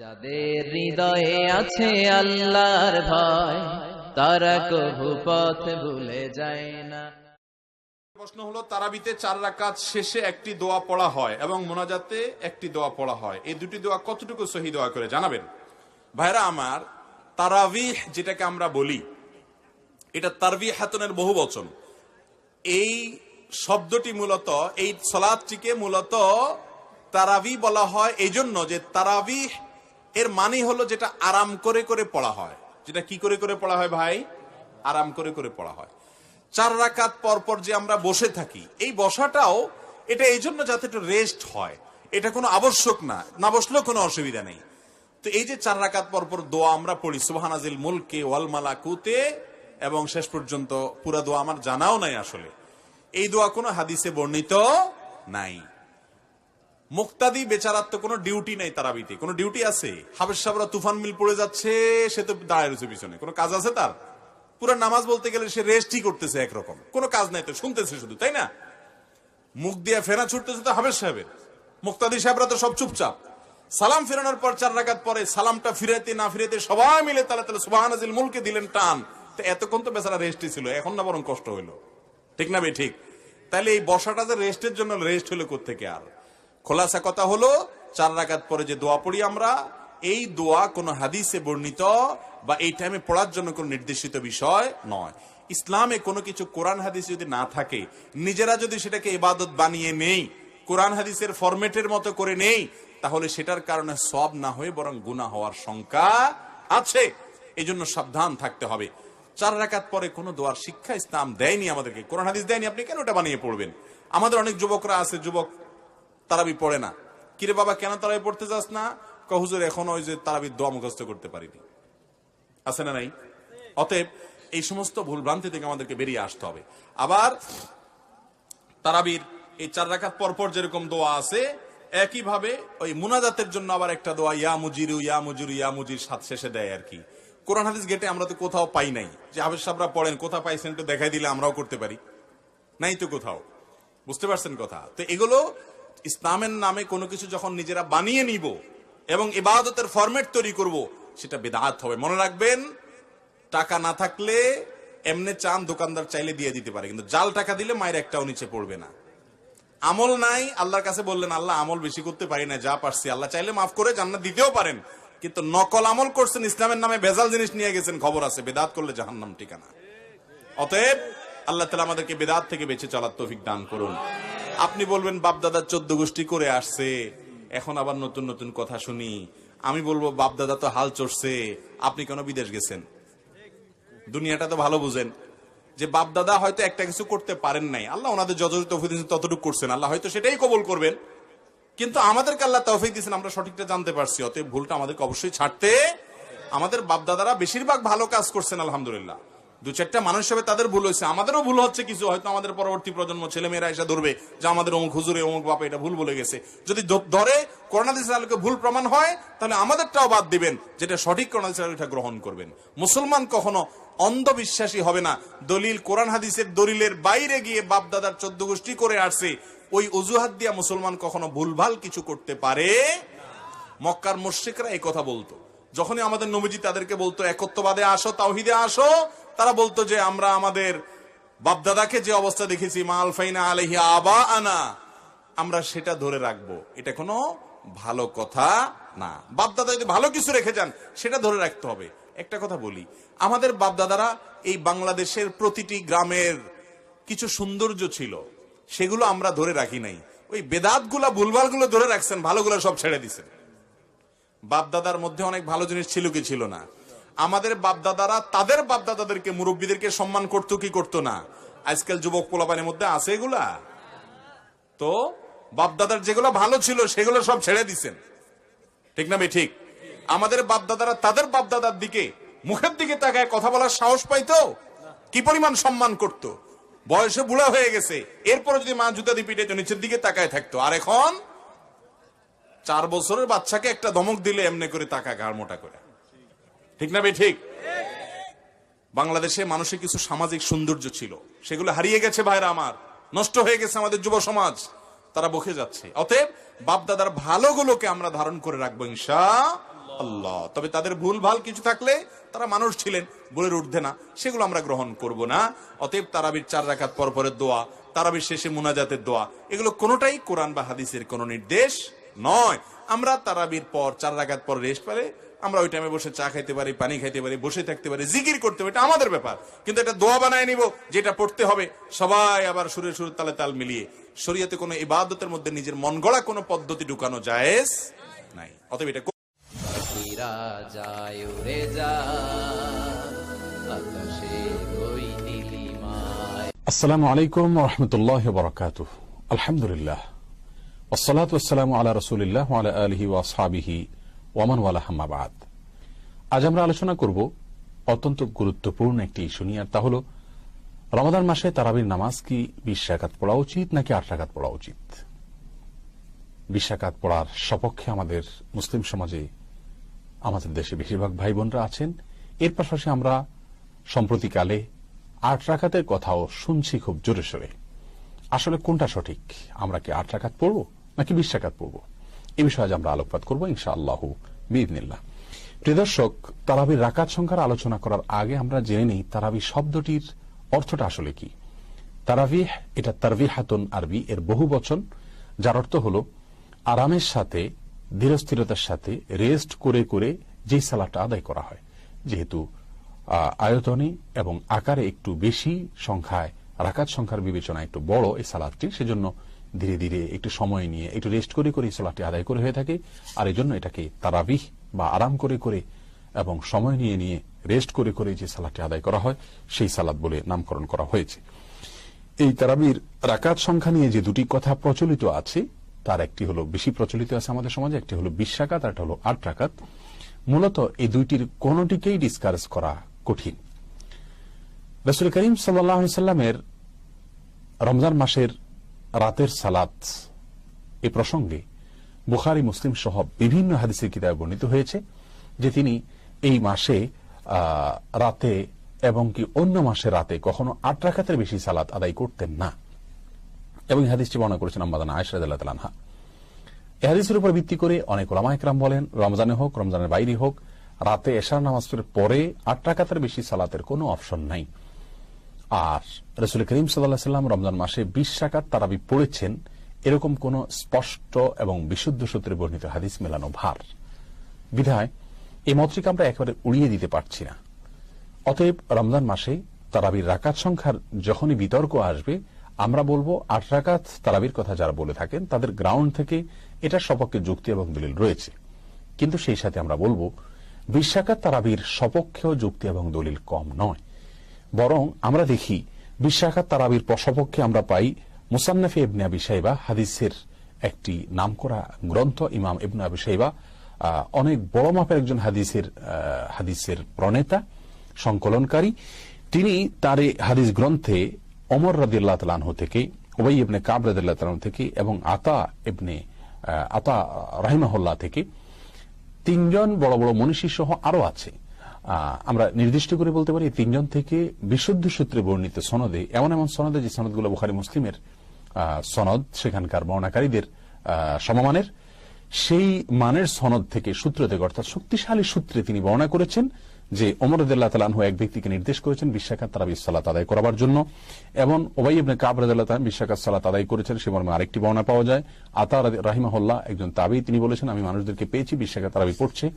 যাদের হৃদয়ে আছে আল্লাহর ভয়, তারা কভু পথ ভুলে যায় না। প্রশ্ন হলো, তারাবিতে চার রাকাত শেষে একটি দোয়া পড়া হয় এবং মোনাজাতে একটি দোয়া পড়া হয়। এই দুটি দোয়া কতটুকু সহি দোয়া করে জানাবেন? ভাইরা আমার, তারাবিহ যেটাকে আমরা বলি, এটা তারবি হাতনের বহু বচন। এই শব্দটি মূলত, এই সলাদটিকে মূলত তারাবি বলা হয় এই জন্য যে তারাবি এর মানে হলো যেটা আরাম করে করে পড়া হয়। যেটা কি করে করে পড়া হয় ভাই? আরাম করে করে পড়া হয়। চার রাকাত পর পর যে আমরা বসে থাকি, এই বসাটাও এটা এই জন্য যাতে একটু রেস্ট হয়। এটা কোনো আবশ্যক না না বসলেও কোনো অসুবিধা নেই। তো এই যে চার রাকাত পর পর দোয়া আমরা পড়ি সুবহানাজিল মুলকে ওয়াল মালাকুতে, এবং শেষ পর্যন্ত পুরা দোয়া আমার জানাও নাই আসলে। এই দোয়া কোনো হাদিসে বর্ণিত নাই। মুক্তাদি বেচারার তো কোনো ডিউটি নাই তারাবিতে। কোনো ডিউটি আছে? হাবেশ সাবরা তুফান মিল পড়ে যাচ্ছে, সে তো দাঁড়ায় রয়েছে পিছনে। কোনো কাজ আছে তার? পুরো নামাজ বলতে গেলে সে রেস্টই করতেছে একরকম। কোনো কাজ নাই তো, শুনতেছে শুধু, তাই না? মুখ দিয়ে ফেরা ছুটতেছে তো হাবেশ সাহেবের। মুক্তাদি সাহেবরা তো সব চুপচাপ। সালাম ফেরানোর পর চার রাকাত পরে সালামটা ফিরাতে না ফিরাতে সবাই মিলে তালা তালা সুবাহানাজিল মুলকে দিলেন টান। তো এতক্ষণ তো বেচারা রেস্টই ছিল, এখন না বরং কষ্ট হইল। ঠিক না বে ঠিক? তাহলে এই বসাটা যে রেস্টের জন্য রেস্ট হলো থেকে আর? খোলাসা কথা হলো, চার রাকাত পরে যে দোয়া পড়ি আমরা, এই দোয়া কোনো হাদিসে বর্ণিত বা এই টাইমে পড়ার জন্য কোনো নির্দেশিত বিষয় নয়। ইসলামে কোনো কিছু কোরআন হাদিস যদি না থাকে, নিজেরা যদি সেটাকে ইবাদত বানিয়ে নেই, কোরআন হাদিসের ফরম্যাটের মতো করে নেই, তাহলে সেটার কারণে সব না হয়ে বরং গুণা হওয়ার শঙ্কা আছে। এই জন্য সাবধান থাকতে হবে। চার রাকাত পরে কোনো দোয়ার শিক্ষা ইসলাম দেয়নি আমাদেরকে। কোরআন হাদিস দেয়নি, আপনি কেন ওটা বানিয়ে পড়বেন? আমাদের অনেক যুবকরা আছে, যুবক তারাবি পড়ে না। কিরে বাবা, কেন তারাবি পড়তে যাস না? কহুজুর এখন ওই যে তারাবির দোয়া মুখস্থ করতে পারিনি। আছে না নাই? অতএব এই সমস্ত ভুল ভ্রান্তি থেকে আমাদেরকে বেরিয়ে আসতে হবে। আবার তারাবির এই চার রাখাত পরপর যেরকম দোয়া আছে, একইভাবে ওই মুনাজাতের জন্য আবার একটা দোয়া, ইয়া মুজিরু ইয়া মুজিরু, ইয়া মুজির, সাত শেষে দেয় আর কি। কোরআন হাদিস গেটে আমরা তো কোথাও পাই নাই। যে হাফেজ সাহেবরা পড়েন, কোথাও পাইছেন একটু দেখাই দিলে আমরাও করতে পারি। নাই তো কোথাও। বুঝতে পারছেন কথা? তো এগুলো ইসলামের নামে কোনো কিছু যখন নিজেরা বানিয়ে নিব এবং ইবাদতের ফরম্যাট তৈরি করব, সেটা বেদাত হবে। মনে রাখবেন, টাকা না থাকলে এমনি চান দোকানদার চাইলে দিয়ে দিতে পারে, কিন্তু জাল টাকা দিলে মায়ের একটাও নিচে পড়বে না। আমল নাই, আল্লাহর কাছে বললেন, আল্লাহ, আমল বেশি করতে পারি না, যা পারছি। আল্লাহ চাইলে মাফ করে জান্নাত দিতেও পারেন, কিন্তু নকল আমল করছেন, ইসলামের নামে ভেজাল জিনিস নিয়ে গেছেন, খবর আছে, বেদাত করলে জাহান্নাম ঠিকানা। অতএব, আল্লাহ তালা আমাদেরকে বেদাত থেকে বেঁচে চলার তৌফিক দান করুন। আপনি বলবেন, বাপদাদা চোদ্দ গোষ্ঠী করে আসছে, এখন আবার নতুন নতুন কথা শুনি। আমি বলব, বাপদাদা তো হাল চড়ছে, আপনি কেন বিদেশ গেছেন? দুনিয়াটা তো ভালো বুঝেন। যে বাপদাদা হয়তো একটা কিছু করতে পারেন নাই, আল্লাহ ওনাদের যতটুকু তৌফিক দিয়েছেন, ততটুকু করছেন। আল্লাহ হয়তো সেটাই কবল করবেন। কিন্তু আমাদেরকে আল্লাহ তৌফিক দিয়েছেন, আমরা সঠিকটা জানতে পারছি, অতএব ভুলটা আমাদেরকে অবশ্যই ছাড়তে। আমাদের বাপদাদারা বেশিরভাগ ভালো কাজ করছেন, আলহামদুলিল্লাহ। দু চারটা মানুষ হিসেবে তাদের ভুল হয়েছে। আমাদেরও ভুল হচ্ছে কিছু, হয়তো আমাদের পরবর্তী প্রজন্ম ছেলেমেয়েরা এসে ধরবে যে আমাদের অমুক হুজুরে অমুক বাপে এটা ভুল বলে গেছে। যদি ধরে করোনাদিস আলোকে ভুল প্রমাণ হয়, তাহলে আমাদেরটাও বাদ দিবেন, যেটা সঠিক করোনাদিস আলোটা গ্রহণ করবেন। মুসলমান কখনো অন্ধবিশ্বাসী হবে না। দলিল কোরআন হাদিসের দলিলের বাইরে গিয়ে বাপ দাদার চোদ্দ গোষ্ঠী করে আসছে, ওই অজুহাত দিয়া মুসলমান কখনো ভুলভাল কিছু করতে পারে মক্কার মুশ্রিকরা এই কথা বলতো। যখনই আমাদের নবীজি তাদেরকে বলতো, একত্ববাদে আসো, তাওহিদে আসো তারা বলতো যে আমরা আমাদের বাপদাদাকে যে অবস্থা দেখেছি মাল ফাইনা আলহি আবা আনা আমরা সেটা ধরে রাখব। এটা কোনো ভালো কথা না। বাপদাদা যদি ভালো কিছু রেখে যান, সেটা ধরে রাখতে হবে। একটা কথা বলি, আমাদের বাপদাদারা এই বাংলাদেশের প্রতিটি গ্রামের কিছু সৌন্দর্য ছিল, সেগুলো আমরা ধরে রাখি নাই। ওই বেদাতগুলা ভুলভালগুলো ধরে রাখছেন, ভালোগুলো সব ছেড়ে দিছেন। বাপদাদার মধ্যে অনেক ভালো জিনিস ছিল কি ছিল না? আমাদের বাপদাদারা তাদের বাপদাদাদেরকে, মুরব্বীদেরকে সম্মান করতো কি করতো না? আজকাল যুবক পোলাপানের মধ্যে আছে এগুলা? তো বাপদাদার যেগুলো ভালো ছিল সেগুলো সব ছেড়ে দিছেন। ঠিক না ঠিক। আমাদের বাপদাদারা তাদের বাপদাদার দিকে, মুখের দিকে তাকায় কথা বলার সাহস পাইতো? কি পরিমাণ সম্মান করত? বয়সে বুড়া হয়ে গেছে এরপরে যদি মা জুতা পিঠে নিচের দিকে তাকায় থাকতো। আর এখন চার বছরের বাচ্চাকে একটা ধমক দিলে এমনি করে টাকা ঘাড় মোটা করে। ঠিক না ভাই? ঠিক। বাংলাদেশে মানুষের কিছু সামাজিক সৌন্দর্য ছিল। সেগুলো হারিয়ে গেছে ভাইরা আমার। নষ্ট হয়ে গেছে আমাদের যুব সমাজ। তারা বকে যাচ্ছে। অতএব বাপ দাদার ভালোগুলোকে আমরা ধারণ করে রাখব ইনশা আল্লাহ। তবে তাদের ভুল ভালো কিছু থাকলে তারা মানুষ ছিলেন বলে উঠবে না। সেগুলো আমরা গ্রহণ করব না। অতএব তারাবির চার রাখাত পর পরের দোয়া, তারাবির শেষে মুনাজাতের দোয়া। এগুলো কোনোটাই কোরআন বা হাদিসের কোনো নির্দেশ নয়। আমরা তারাবির পর, চার রাখাত পর রেস্ট পেলে আমরা ওই টাইমে বসে চা খাইতে পারি পানি খাইতে পারি বসে থাকতে পারি জিকির করতে পারি এটা আমাদের ব্যাপার। কিন্তু এটা দোয়া বানায় নিব যেটা পড়তে হবে সবাই আবার সুরে সুরে তালে তাল মিলিয়ে। শরীয়তে কোনো ইবাদতের মধ্যে নিজের মন গড়া কোনো পদ্ধতি ঢুকানো জায়েজ নাই। অতএব এটা যায় উড়ে আকাশে কই নীলিমায় আসসালামু আলাইকুম রহমতুল্লাহ বরকাত আলহামদুলিল্লাহ। ওসালাত ওসালাম আলা রসুলিল্লাহ আলা আলহি ওয়াসাবিহি ওয়ামান ওয়ালা হাম্মাবাদ আজ আমরা আলোচনা করব অত্যন্ত গুরুত্বপূর্ণ একটি ইস্যু নিয়ে, আর তা হল, রমাদান মাসে তারাবির নামাজ কি বিশ পড়া উচিত নাকি আট পড়া উচিত? বিশ পড়ার সপক্ষে আমাদের মুসলিম সমাজে, আমাদের দেশে বেশিরভাগ ভাই বোনরা আছেন। এর পাশাপাশি আমরা সম্প্রতিকালে আট রাকাতের কথাও শুনছি খুব জোরে সোরে আসলে কোনটা সঠিক? আমরা কি আট রাকাত পড়ব নাকি বিশ পড়ব? এ বিষয়ে আজ আমরা আলোকপাত করব ইনশা আল্লাহ বিদিনিল্লাহ প্রিয় দর্শক, তারাবির রাকাত সংখ্যার আলোচনা করার আগে আমরা জেনে নিই তারাবি শব্দটির অর্থটা আসলে কি। তারাবিহ, এটা তারবিহাতুন আরবি, এর বহু বচন, যার অর্থ হল আরামের সাথে, ধীরস্থিরতার সাথে, রেস্ট করে করে যে সালাটা আদায় করা হয়। যেহেতু আয়তনে এবং আকারে একটু বেশি সংখ্যায়, রাকাত সংখ্যার বিবেচনা একটু বড় এই সালাদটি সেজন্য ধীরে ধীরে একটু সময় নিয়ে, একটু রেস্ট করে করে এই সালাদটি আদায় করে হয়ে থাকে। আর এই জন্য এটাকে তারাবিহ বা আরাম করে করে এবং সময় নিয়ে নিয়ে রেস্ট করে করে যে সালাদটি আদায় করা হয়, সেই সালাদ বলে নামকরণ করা হয়েছে। এই তারাবির রাকাত সংখ্যা নিয়ে যে দুটি কথা প্রচলিত আছে, তার একটি হলো বেশি প্রচলিত আছে আমাদের সমাজে, একটি হলো বিশ রাকাত আর হলো আট রাকাত। মূলত এই দুইটির কোনটিকেই ডিসকারেজ করা কঠিন। রসুল করিম সাল্লামের রমজান মাসের রাতের সালাত। এ প্রসঙ্গে বুখারি, মুসলিম সহ বিভিন্ন হাদিসের কিতাবে বর্ণিত হয়েছে যে তিনি এই মাসে রাতে এবং কি অন্য মাসে রাতে কখনো আট রাখাতের বেশি সালাত আদায় করতেন না। এবং হাদিসটি বর্ণনা করেছেন আম্মাদান আয়সরাদা এই হাদিসের উপর ভিত্তি করে অনেক ওলামা একরাম বলেন, রমজানে হোক, রমজানের বাইরে হোক, রাতে এশার নামাজের পরে আট রাকাতের বেশি সালাতের কোনো অপশন নাই। আর রসুল করিম সাল্লাম রমজান মাসে বিশ রাকাত তারাবি পড়েছেন, এরকম কোন স্পষ্ট এবং বিশুদ্ধ সূত্রে বর্ণিত হাদিস মেলানো ভার। বিধায় এই মতটিকে আমরা একেবারে উড়িয়ে দিতে পারছি না। অতএব রমজান মাসে তারাবির রাকাত সংখ্যার যখনই বিতর্ক আসবে, আমরা বলব আট রাকাত তারাবির কথা যারা বলে থাকেন, তাদের গ্রাউন্ড থেকে এটার সপক্ষে যুক্তি এবং দলিল রয়েছে। কিন্তু সেই সাথে আমরা বলব, বিশ রাকাত তারাবির সপক্ষেও যুক্তি এবং দলিল কম নয়। বরং আমরা দেখি বিশ রাকাত তারাবির সপক্ষে আমরা পাই মুসান্নাফি ইবনে আবি সাইবা হাদিসের একটি নামকরা গ্রন্থ ইমাম ইবনে আবি সাইবা অনেক বড় মাপের একজন হাদিসের হাদিসের প্রণেতা, সংকলনকারী। তিনি তার হাদিস গ্রন্থে অমর রাদিল্লাহ তালাহ থেকে ওবাই ইবনে কাব রাদিল্লাহ তালাহ থেকে এবং আতা ইবনে আতা রাহিমাহুল্লাহ থেকে তিনজন বড় বড় মনীষী সহ আরও আছে। আমরা নির্দিষ্ট করে বলতে পারি তিনজন থেকে বিশুদ্ধ সূত্রে বর্ণিত সনদে, এমন এমন সনদে যে সনদগুলো বুখারি মুসলিমের সনদ, সেখানকার বর্ণাকারীদের সমমানের, সেই মানের সনদ থেকে সূত্র থেকে, অর্থাৎ শক্তিশালী সূত্রে তিনি বর্ণনা করেছেন যে ওমরদুল্লাহ তালানহু এক ব্যক্তিকে নির্দেশ করেছেন বিশ্বাকাত তারা সালাত আদায় করার জন্য। এবং ওবাই ইবনে কাবরাদুল্লাহ তালান বিশ্বাকাত সালাত আদায় করেছেন, সে মর্মে আরেকটি বর্ণনা পাওয়া যায়। আতা রাহিমাহুল্লাহ একজন তাবি, তিনি বলেছেন, আমি মানুষদেরকে পেয়েছি বিশ্বাকাত তারাবি পড়ছে।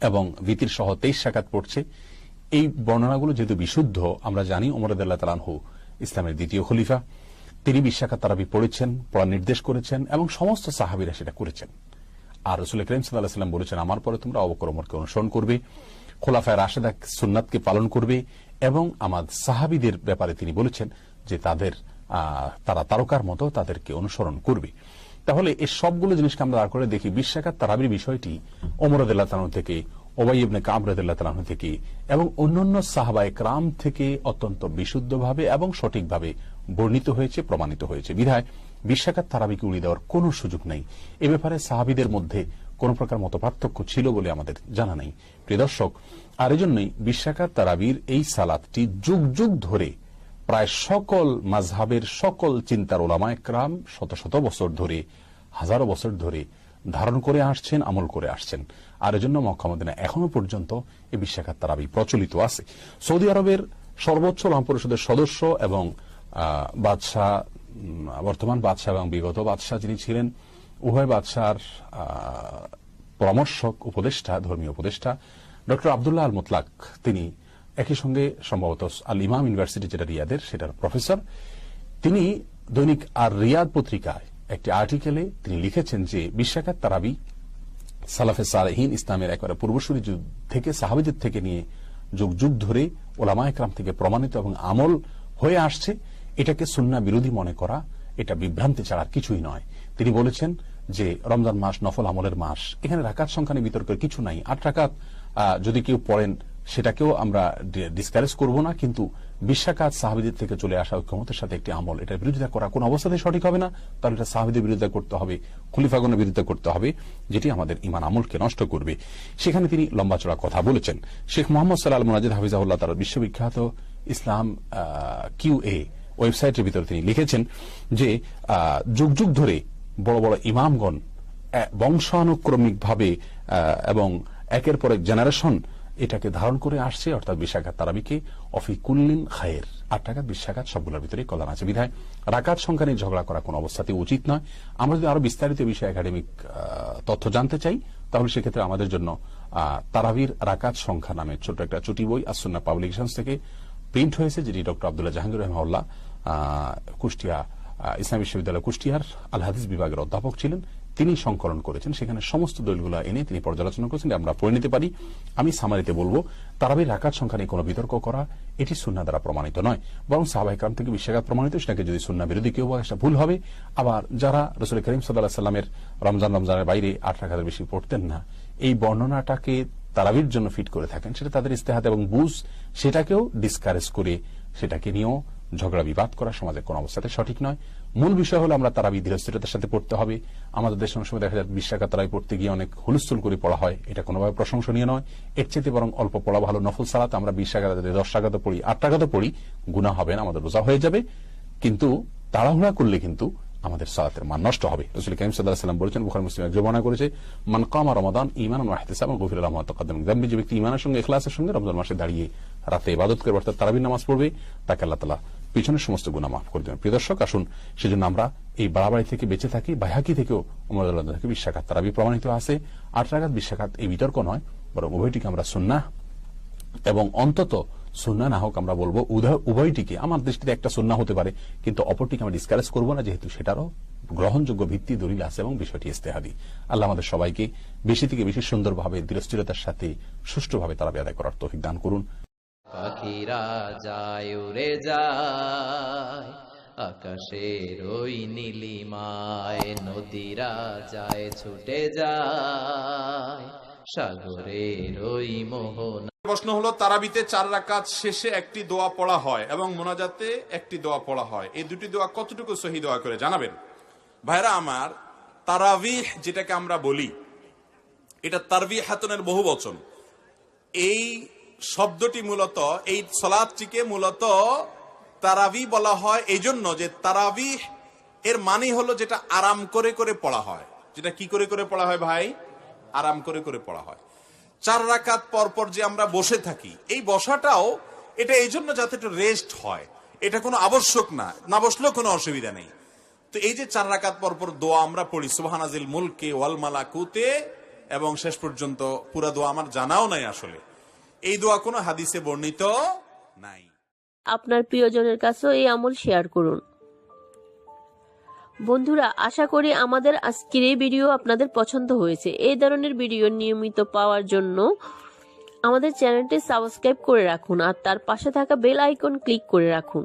এবং ভীতির সহ তেইশ সাকাত পড়ছে। এই বর্ণনাগুলো যেহেতু বিশুদ্ধ, আমরা জানি ওমরদুল্লাহ তালানহু ইসলামের দ্বিতীয় খলিফা। তিনি বিশ্বাকাত তারাবি পড়েছেন, পড়ার নির্দেশ করেছেন এবং সমস্ত সাহাবিরা সেটা করেছেন। আর রসুল করিম সাল্লাহ সাল্লাম বলেছেন, আমার পরে তোমরা অবকর ওমরকে অনুসরণ করবে, খোলাফায় রাশেদা সুন্নাতকে পালন করবে এবং আমার সাহাবিদের ব্যাপারে তিনি বলেছেন যে তাদের তারা তারকার মতো তাদেরকে অনুসরণ করবে। তাহলে এই সবগুলো জিনিসকে আমরা দাঁড় করে দেখি। বিশ্বাকাত তারাবির বিষয়টি ওমরদুল্লাহ তালাহ থেকে, ওবাই ইবনে কামরদুল্লাহ তালাহ থেকে এবং অন্যান্য সাহাবায় ক্রাম থেকে অত্যন্ত বিশুদ্ধভাবে এবং সঠিকভাবে বর্ণিত হয়েছে, প্রমাণিত হয়েছে। বিধায় বিশ্বাকাত তারাবিকে উড়িয়ে দেওয়ার কোনো সুযোগ নেই। এ ব্যাপারে সাহাবিদের মধ্যে কোন প্রকার মত পার্থক্য ছিল বলে আমাদের জানা নেই। প্রিয় দর্শক, আর এজন্যই বিশ্বাকাত তারাবির এই সালাদটি যুগ যুগ ধরে প্রায় সকল মাঝহাবের সকল চিন্তার ওলামায় ক্রাম শত শত বছর ধরে, হাজারো বছর ধরে ধারণ করে আসছেন, আমল করে আসছেন। আর এজন্য মক্কা মদিনা এখনও পর্যন্ত এই বিশ্বাখাত তারাবি প্রচলিত আছে। সৌদি আরবের সর্বোচ্চ ওলামা পরিষদের সদস্য এবং বাদশাহ বর্তমান বাদশাহ এবং বিগত বাদশাহ যিনি ছিলেন, উভয় বাদশার পরামর্শক, উপদেষ্টা, ধর্মীয় উপদেষ্টা, ডক্টর আবদুল্লাহ আল মোতলাক তিনি একই সঙ্গে সম্ভবত আল ইমাম ইউনিভার্সিটি যেটা রিয়াদের, সেটার প্রফেসর, তিনি দৈনিক আর রিয়াদ পত্রিকায় একটি আর্টিকেলে তিনি লিখেছেন যে বিশ্বাকাত তারাবি সালাফে সালেহীন ইসলামের একবারে পূর্বসূরি যুগ থেকে, সাহাবিদের থেকে নিয়ে যুগ যুগ ধরে ওলামা একরাম থেকে প্রমাণিত এবং আমল হয়ে আসছে, এটাকে সুন্না বিরোধী মনে করা, এটা বিভ্রান্তি ছাড়া আর কিছুই নয়। তিনি বলেছেন যে রমজান মাস নফল আমলের মাস, এখানে রাকাত সংখ্যা নিয়ে বিতর্কের কিছু নাই। আট রাকাত যদি কেউ পড়েন সেটাকেও আমরা ডিসকারেজ করব না, কিন্তু বিশ্বাকাত সাহাবিদের থেকে চলে আসা ঐক্যমতের সাথে একটি আমল, এটার বিরোধিতা করা কোন অবস্থাতে সঠিক হবে না তাহলে এটা সাহাবিদের বিরোধিতা করতে হবে, খুলিফাগণের বিরোধিতা করতে হবে, যেটি আমাদের ইমান আমলকে নষ্ট করবে। সেখানে তিনি লম্বা চড়া কথা বলেছেন। শেখ মোহাম্মদ সাল্লাহ মুনাজিদ হাফিজাহুল্লাহ তার বিশ্ববিখ্যাত ইসলাম কিউ এ ওয়েবসাইটের ভিতরে তিনি লিখেছেন যে যুগ যুগ ধরে বড় বড় ইমামগণ বংশানুক্রমিকভাবে এবং একের পর এক জেনারেশন এটাকে ধারণ করে আসছে, অর্থাৎ বিশাখাত তারাবিকে, অফিকুল্লিন খায়ের। আট টাকাত বিশাখাত সবগুলোর ভিতরে কল্যাণ আছে। বিধায় রাকাত সংখ্যা নিয়ে ঝগড়া করা কোনো অবস্থাতে উচিত নয়। আমরা যদি আরও বিস্তারিত বিষয়ে একাডেমিক তথ্য জানতে চাই, তাহলে সেক্ষেত্রে আমাদের জন্য তারাবির রাকাত সংখ্যা নামে ছোট একটা চুটি বই আসন্না পাবলিকেশন থেকে প্রিন্ট হয়েছে, যেটি ডক্টর আবদুল্লাহ জাহাঙ্গীর রহমাউল্লাহ কুষ্টিয়া ইসলাম বিশ্ববিদ্যালয় কুষ্টিয়ার আল হাদিস বিভাগের অধ্যাপক ছিলেন। তিনি সংকলন করেছেন। সেখানে সমস্ত দলগুলো এনে তিনি পর্যালোচনা করেছেন। আমরা পড়ে নিতে পারি। আমি সামারিতে বলব, তারাবির রাকাত সংখ্যা নিয়ে কোনো বিতর্ক করা এটি সুন্না দ্বারা প্রমাণিত নয়। বরং সাহাবাহিকাম থেকে বিশ্বাঘাত প্রমাণিত, সেটাকে যদি সুন্না বিরোধী কেউ বলে, সেটা ভুল হবে। আবার যারা রসুল করিম সাল্লাহ সাল্লামের রমজান রমজানের বাইরে আট রাখাতের বেশি পড়তেন না, এই বর্ণনাটাকে তারাবির জন্য ফিট করে থাকেন। সেটা তাদের ইস্তেহাত এবং বুঝ, সেটাকেও ডিসকারেজ করে সেটাকে নিয়েও ঝগড়া বিবাদ করা সমাজের কোন অবস্থাতে সঠিক নয়। মূল বিষয় হলো আমরা তারাবি ধীরস্থিরতার সাথে পড়তে হবে। আমাদের দেশে অনেক সময় দেখা যায় বিশ তারাই পড়তে গিয়ে অনেক হুলস্থুল করে পড়া হয়। এটা কোনোভাবে প্রশংসনীয় নয়। এর চেয়ে বরং অল্প পড়া ভালো নফল সালাত। আমরা বিশ যদি দশ টাকাতে পড়ি, আট টাকাতে পড়ি গুণা হবে না, আমাদের রোজা হয়ে যাবে। কিন্তু তাড়াহুড়া করলে কিন্তু আমাদের সালাতের মান নষ্ট হবে। রসুল করিম সাল্লাহ সাল্লাম বলেছেন, বুখার মুসলিম এক জমানা করেছে, মান কামা রমাদান ইমান ওয়াহিদাম গফির আলম তকাদ্দম জাম্বি যে ব্যক্তি ইমানের সঙ্গে এখলাসের সঙ্গে রমজান মাসে দাঁড়িয়ে রাতে ইবাদত করবে, অর্থাৎ তারাবির নামাজ পড়বে, তাকে আল্লাহ তালা পিছনের সমস্ত গুণা মাফ করে দেবেন। প্রিয় দর্শক, আসুন সেজন্য আমরা এই বাড়াবাড়ি থেকে বেঁচে থাকি, বাইহাকি থেকেও উমর থেকে বিশ্বাঘাত তারাবি প্রমাণিত আছে। আট রাগাত এই বিতর্ক নয়, বরং উভয়টিকে আমরা সুন্না এবং অন্তত সুন্না না হোক আমরা বলব উভয়- উভয়টিকে, আমার দৃষ্টিতে একটা সুন্না হতে পারে, কিন্তু অপরটিকে আমরা ডিসকারেজ করব না, যেহেতু সেটারও গ্রহণযোগ্য ভিত্তি, দলিল আছে এবং বিষয়টি ইস্তেহাদি। আল্লাহ আমাদের সবাইকে বেশি থেকে বেশি সুন্দরভাবে, দৃঢ়স্থিরতার সাথে সুষ্ঠুভাবে তারা আদায় করার তৌফিক দান করুন। পাখিরা যায়, উড়ে যায়। আকাশের ওই নীলিমায় নদীরা যায়, ছুটে যায়। সাগরের ওই মোহনা প্রশ্ন হলো, তারাবিতে চার রাকাত শেষে একটি দোয়া পড়া হয় এবং মোনাজাতে একটি দোয়া পড়া হয়। এই দুটি দোয়া কতটুকু সহি দোয়া করে জানাবেন? ভাইরা আমার, তারাবিহ যেটাকে আমরা বলি, এটা তারবি হাতনের বহু বচন এই শব্দটি মূলত, এই সলাদটিকে মূলত তারাবি বলা হয় এই জন্য যে তারাবি এর মানে হলো যেটা আরাম করে করে পড়া হয়। যেটা কি করে করে পড়া হয় ভাই? আরাম করে করে পড়া হয়। চার রাকাত পর পর যে আমরা বসে থাকি, এই বসাটাও এটা এই জন্য যাতে একটু রেস্ট হয়। এটা কোনো আবশ্যক না না বসলেও কোনো অসুবিধা নেই। তো এই যে চার রাকাত পর পর দোয়া আমরা পড়ি সুবহানাজিল মুলকে ওয়াল মালাকুতে, এবং শেষ পর্যন্ত পুরা দোয়া আমার জানাও নাই আসলে। এই দোয়া কোনো হাদিসে বর্ণিত নাই। আপনার প্রিয়জনের কাছেও এই আমল শেয়ার করুন। বন্ধুরা, আশা করি আমাদের আজকের এই ভিডিও আপনাদের পছন্দ হয়েছে। এই ধরনের ভিডিও নিয়মিত পাওয়ার জন্য আমাদের চ্যানেলটি সাবস্ক্রাইব করে রাখুন আর তার পাশে থাকা বেল আইকন ক্লিক করে রাখুন।